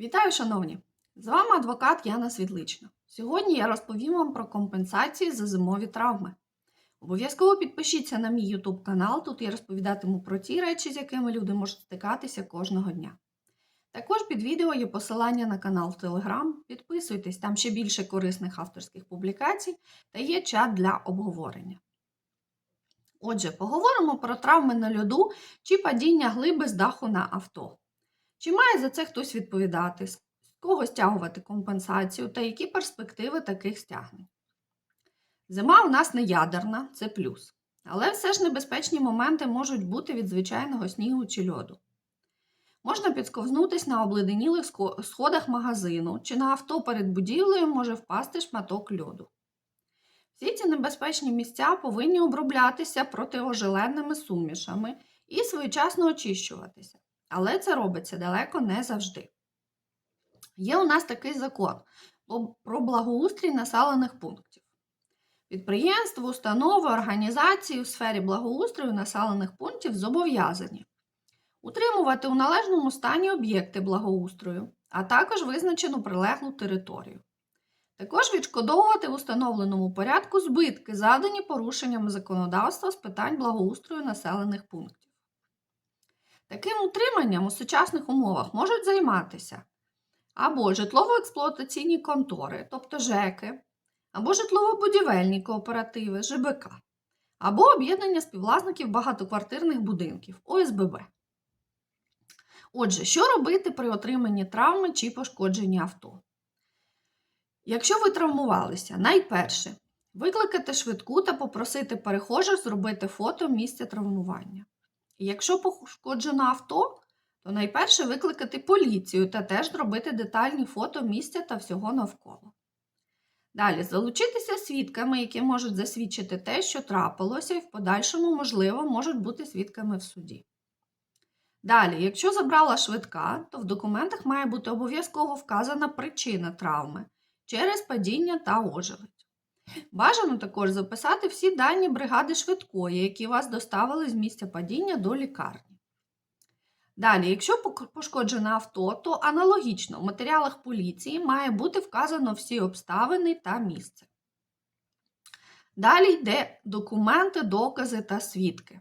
Вітаю, шановні! З вами адвокат Яна Світлична. Сьогодні я розповім вам про компенсації за зимові травми. Обов'язково підпишіться на мій YouTube канал, тут я розповідатиму про ті речі, з якими люди можуть стикатися кожного дня. Також під відео є посилання на канал в Telegram. Підписуйтесь, там ще більше корисних авторських публікацій та є чат для обговорення. Отже, поговоримо про травми на льоду чи падіння глиби з даху на авто. Чи має за це хтось відповідати, з кого стягувати компенсацію та які перспективи таких стягнень? Зима у нас не ядерна, це плюс. Але все ж небезпечні моменти можуть бути від звичайного снігу чи льоду. Можна підсковзнутись на обледенілих сходах магазину, чи на авто перед будівлею може впасти шматок льоду. Всі ці небезпечні місця повинні оброблятися протиожеленими сумішами і своєчасно очищуватися. Але це робиться далеко не завжди. Є у нас такий закон про благоустрій населених пунктів. Підприємства, установи, організації у сфері благоустрою населених пунктів зобов'язані утримувати у належному стані об'єкти благоустрою, а також визначену прилеглу територію. Також відшкодовувати в установленому порядку збитки, задані порушеннями законодавства з питань благоустрою населених пунктів. Таким утриманням у сучасних умовах можуть займатися або житлово-експлуатаційні контори, тобто ЖЕКи, або житлово-будівельні кооперативи, ЖБК, або об'єднання співвласників багатоквартирних будинків ОСББ. Отже, що робити при отриманні травми чи пошкодженні авто? Якщо ви травмувалися, найперше викликати швидку та попросити перехожих зробити фото місця травмування. Якщо пошкоджено авто, то найперше викликати поліцію та теж зробити детальні фото місця та всього навколо. Далі залучитися свідками, які можуть засвідчити те, що трапилося, і в подальшому, можливо, можуть бути свідками в суді. Далі, якщо забрала швидка, то в документах має бути обов'язково вказана причина травми через падіння та ожеледь. Бажано також записати всі дані бригади швидкої, які вас доставили з місця падіння до лікарні. Далі, якщо пошкоджене авто, то аналогічно в матеріалах поліції має бути вказано всі обставини та місце. Далі йде документи, докази та свідки.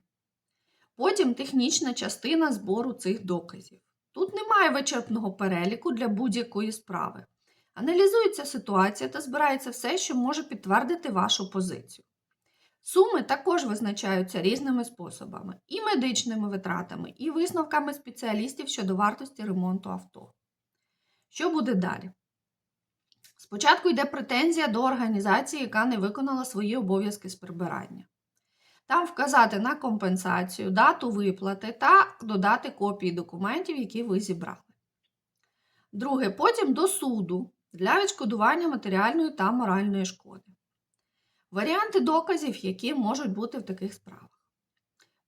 Потім технічна частина збору цих доказів. Тут немає вичерпного переліку для будь-якої справи. Аналізується ситуація та збирається все, що може підтвердити вашу позицію. Суми також визначаються різними способами: і медичними витратами, і висновками спеціалістів щодо вартості ремонту авто. Що буде далі? Спочатку йде претензія до організації, яка не виконала свої обов'язки з прибирання. Там вказати на компенсацію, дату виплати та додати копії документів, які ви зібрали. Друге, потім до суду для відшкодування матеріальної та моральної шкоди. Варіанти доказів, які можуть бути в таких справах.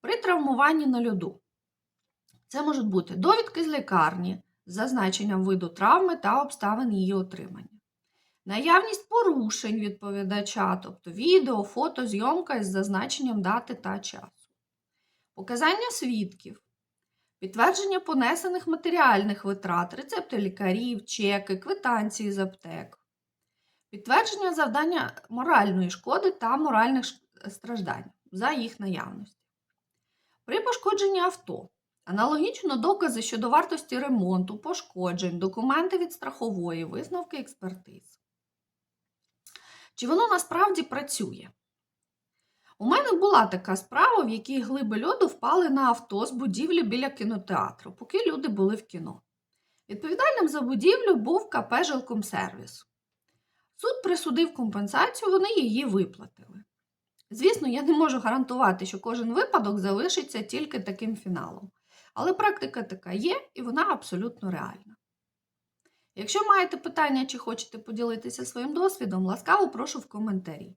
При травмуванні на льоду. Це можуть бути довідки з лікарні з зазначенням виду травми та обставин її отримання. Наявність порушень відповідача, тобто відео, фото, зйомка із зазначенням дати та часу. Показання свідків. Підтвердження понесених матеріальних витрат, рецепти лікарів, чеки, квитанції з аптек. Підтвердження завдання моральної шкоди та моральних страждань за їх наявності. При пошкодженні авто. Аналогічно докази щодо вартості ремонту, пошкоджень, документи від страхової, висновки експертиз. Чи воно насправді працює? У мене була така справа, в якій глиби льоду впали на авто з будівлі біля кінотеатру, поки люди були в кіно. Відповідальним за будівлю був КП «Жилкомсервіс». Суд присудив компенсацію, вони її виплатили. Звісно, я не можу гарантувати, що кожен випадок залишиться тільки таким фіналом. Але практика така є і вона абсолютно реальна. Якщо маєте питання чи хочете поділитися своїм досвідом, ласкаво прошу в коментарі.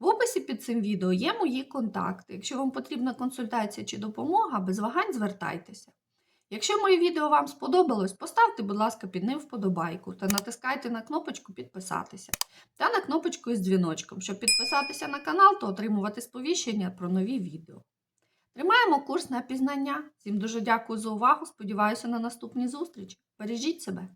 В описі під цим відео є мої контакти. Якщо вам потрібна консультація чи допомога, без вагань звертайтеся. Якщо моє відео вам сподобалось, поставте, будь ласка, під ним вподобайку та натискайте на кнопочку підписатися та на кнопочку із дзвіночком, щоб підписатися на канал та отримувати сповіщення про нові відео. Тримаємо курс на пізнання. Всім дуже дякую за увагу. Сподіваюся на наступні зустрічі. Бережіть себе!